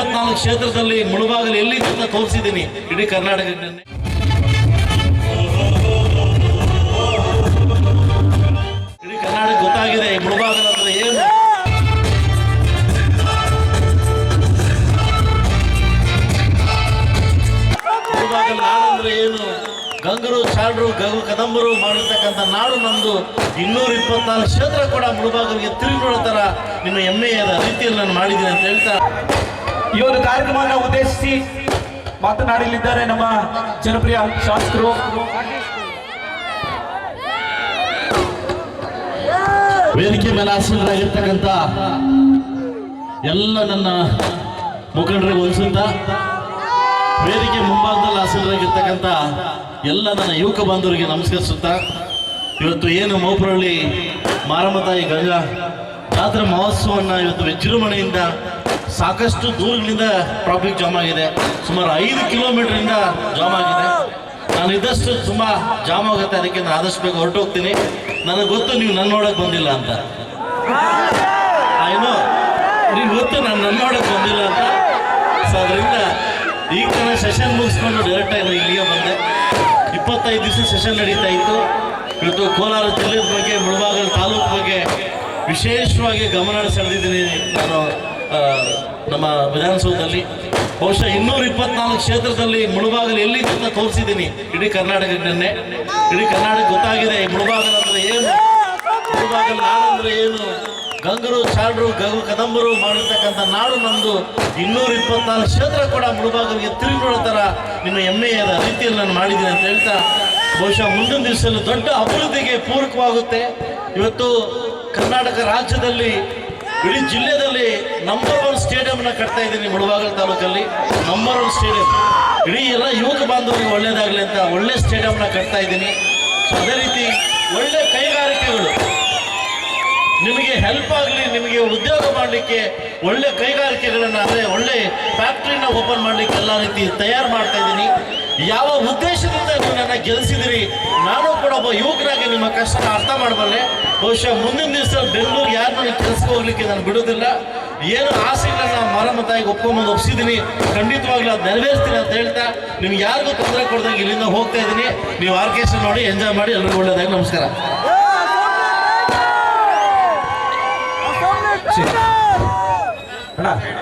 ಇಪ್ಪತ್ನಾಲ್ಕು ಕ್ಷೇತ್ರದಲ್ಲಿ ಮುಳುಬಾಗಲು ಎಲ್ಲಿ ಅಂತ ತೋರಿಸಿದ್ದೀನಿ. ಇಡೀ ಕರ್ನಾಟಕಕ್ಕೆ ಇಡೀ ಕರ್ನಾಟಕ ಗೊತ್ತಾಗಿದೆ ಮುಳುಬಾಗಲು ಅಂದ್ರೆ ಏನು? ಮುಳುಬಾಗಲು ನಾಡಂದ್ರೆ ಏನು? ಗಂಗರು ಚಾಡ್ರು ಗಗು, ಕದಂಬರು ಮಾಡಿರ್ತಕ್ಕಂಥ ನಾಡು ನಮ್ಮದು ಇನ್ನೂರ ಇಪ್ಪತ್ನಾಲ್ಕು ಕ್ಷೇತ್ರ ಕೂಡ ಮುಳುಬಾಗಲಿಗೆ ತಿರುಗಿ ಥರ ನಿಮ್ಮ ಹೆಮ್ಮೆಯಾದ ರೀತಿಯಲ್ಲಿ ನಾನು ಮಾಡಿದ್ದೀನಿ ಅಂತ ಹೇಳ್ತಾ ಈ ಒಂದು ಕಾರ್ಯಕ್ರಮವನ್ನು ಉದ್ದೇಶಿಸಿ ಮಾತನಾಡಲಿದ್ದಾರೆ ನಮ್ಮ ಜನಪ್ರಿಯ ಶಾಸಕರು. ವೇದಿಕೆ ಮೇಲೆ ಆಸೀನರಾಗಿರ್ತಕ್ಕಂಥ ಎಲ್ಲ ನನ್ನ ಮುಖಂಡರಿಗೆ ಹೋಲಿಸುತ್ತಾ ವೇದಿಕೆ ಮುಂಭಾಗದಲ್ಲಿ ಆಸೀನರಾಗಿರ್ತಕ್ಕಂಥ ಎಲ್ಲ ನನ್ನ ಯುವಕ ಬಾಂಧವರಿಗೆ ನಮಸ್ಕರಿಸುತ್ತ ಇವತ್ತು ಏನು ಮೌಪ್ರಹಳ್ಳಿ ಮಾರಮ್ಮ ತಾಯಿ ಗಂಗಾ ಜಾತ್ರೆ ಮಹೋತ್ಸವವನ್ನು ಇವತ್ತು ವಿಜೃಂಭಣೆಯಿಂದ ಸಾಕಷ್ಟು ದೂರಗಳಿಂದ ಟ್ರಾಫಿಕ್ ಜಾಮ್ ಆಗಿದೆ. ಸುಮಾರು ಐದು ಕಿಲೋಮೀಟ್ರಿಂದ ಜಾಮ್ ಆಗಿದೆ. ನಾನು ಇದ್ದಷ್ಟು ತುಂಬ ಜಾಮ್ ಆಗುತ್ತೆ. ಅದಕ್ಕೆ ನಾನು ಆದಷ್ಟು ಬೇಗ ಹೊರಟು ಹೋಗ್ತೀನಿ ನನಗೆ ಗೊತ್ತು ನೀವು ನನ್ನ ನೋಡಕ್ ಬಂದಿಲ್ಲ ಅಂತ. ಏನೋ? ನೀವು ಗೊತ್ತು ನಾನು ನನ್ನ ನೋಡಕ್ ಬಂದಿಲ್ಲ ಅಂತ? ಸೊ ಅದರಿಂದ ಈಗ ನಾನು ಸೆಷನ್ ಮುಗಿಸ್ಕೊಂಡು ಡೈರೆಕ್ಟ್ ಆಗಿ ಇಲ್ಲಿಗೆ ಬಂದೆ. ಇಪ್ಪತ್ತೈದು ದಿವಸ ಸೆಷನ್ ನಡೀತಾ ಇತ್ತು. ಇವತ್ತು ಕೋಲಾರ ಜಿಲ್ಲೆ ಬಗ್ಗೆ, ಮುಳಬಾಗಲ ತಾಲೂಕು ಬಗ್ಗೆ ವಿಶೇಷವಾಗಿ ಗಮನ ಸೆಳೆದಿದ್ದೀನಿ ನಾನು. ನಮ್ಮ ವಿಧಾನಸೌಧದಲ್ಲಿ ಬಹುಶಃ ಇನ್ನೂರ ಇಪ್ಪತ್ನಾಲ್ಕು ಕ್ಷೇತ್ರದಲ್ಲಿ ಮುಳುಬಾಗಲು ಎಲ್ಲಿದೆ ಅಂತ ತೋರಿಸಿದ್ದೀನಿ. ಇಡೀ ಕರ್ನಾಟಕಕ್ಕೆ ನಿನ್ನೆ. ಇಡೀ ಕರ್ನಾಟಕ ಗೊತ್ತಾಗಿದೆ ಮುಳುಬಾಗಲು ಅಂದ್ರೆ ಏನು? ಮುಳುಬಾಗಲು ನಾಡಂದ್ರೆ ಏನು? ಗಂಗರು ಚಾಡ್ರು ಗಗು, ಕದಂಬರು ಮಾಡಿರ್ತಕ್ಕಂಥ ನಾಡು ನಮ್ದು. ಇನ್ನೂರ ಇಪ್ಪತ್ನಾಲ್ಕು ಕ್ಷೇತ್ರ ಕೂಡ ಮುಳುಬಾಗಲಿಗೆ ತಿರುಗಿ ಥರ ನಿಮ್ಮ ಹೆಮ್ಮೆಯ ರೀತಿಯಲ್ಲಿ ನಾನು ಮಾಡಿದ್ದೀನಿ ಅಂತ ಹೇಳ್ತಾ, ಬಹುಶಃ ಮುಂದಿನ ದಿವಸದಲ್ಲಿ ದೊಡ್ಡ ಅಭಿವೃದ್ಧಿಗೆ ಪೂರಕವಾಗುತ್ತೆ. ಇವತ್ತು ಕರ್ನಾಟಕ ರಾಜ್ಯದಲ್ಲಿ ಇಡೀ ಜಿಲ್ಲೆಯಲ್ಲಿ ನಂಬರ್ ಒನ್ ಸ್ಟೇಡಿಯಂನ ಕಟ್ತಾ ಇದ್ದೀನಿ ಮುಳಬಾಗಲ್ ತಾಲೂಕಲ್ಲಿ. ನಂಬರ್ ಒನ್ ಸ್ಟೇಡಿಯಂ ಇಡೀ ಎಲ್ಲ ಯುವಕ ಬಾಂಧವರಿಗೆ ಒಳ್ಳೇದಾಗಲಿ ಅಂತ ಒಳ್ಳೆ ಸ್ಟೇಡಿಯಂನ ಕಟ್ತಾ ಇದ್ದೀನಿ. ಅದೇ ರೀತಿ ಒಳ್ಳೆ ಕೈಗಾರಿಕೆಗಳು. ನಿಮಗೆ ಹೆಲ್ಪ್ ಆಗಲಿ, ನಿಮಗೆ ಉದ್ಯೋಗ ಮಾಡಲಿಕ್ಕೆ ಒಳ್ಳೆ ಕೈಗಾರಿಕೆಗಳನ್ನು, ಅಂದರೆ ಒಳ್ಳೆ ಫ್ಯಾಕ್ಟ್ರಿನ ಓಪನ್ ಮಾಡಲಿಕ್ಕೆ ಎಲ್ಲ ರೀತಿ ತಯಾರು ಮಾಡ್ತಾ ಇದ್ದೀನಿ. ಯಾವ ಉದ್ದೇಶದಿಂದ ನನ್ನ ಗೆಲ್ಲಿಸಿದಿರಿ, ನಾನು ಕೂಡ ಒಬ್ಬ ಯುವಕರಾಗಿ ನಿಮ್ಮ ಕಷ್ಟ ಅರ್ಥ ಮಾಡಬಲ್ಲೆ. ಬಹುಶಃ ಮುಂದಿನ ದಿವಸ ಬೆಂಗಳೂರು ಯಾರನ್ನೂ ಕೆಲಸಕ್ಕೆ ಹೋಗ್ಲಿಕ್ಕೆ ನಾನು ಬಿಡೋದಿಲ್ಲ ಏನು ಆಸೆಗಳನ್ನ ಮಾರಮ್ಮ ತಾಯಿಗೆ ಒಪ್ಕೊಂಬಂದು ಒಪ್ಸಿದ್ದೀನಿ. ಖಂಡಿತವಾಗ್ಲೂ ಅದು ನೆರವೇರಿಸ್ತೀನಿ ಅಂತ ಹೇಳ್ತಾ, ನಿಮ್ಗೆ ಯಾರಿಗೂ ತೊಂದರೆ ಕೊಡ್ದಂಗೆ ಇಲ್ಲಿಂದ ಹೋಗ್ತಾ ಇದ್ದೀನಿ. ನೀವು ಆರ್ಕೆಸ್ಟ್ರಾ ನೋಡಿ ಎಂಜಾಯ್ ಮಾಡಿ ಎಲ್ಲರಿಗೂ ಒಳ್ಳೆಯದಾಗಿ ನಮಸ್ಕಾರ. 谢谢。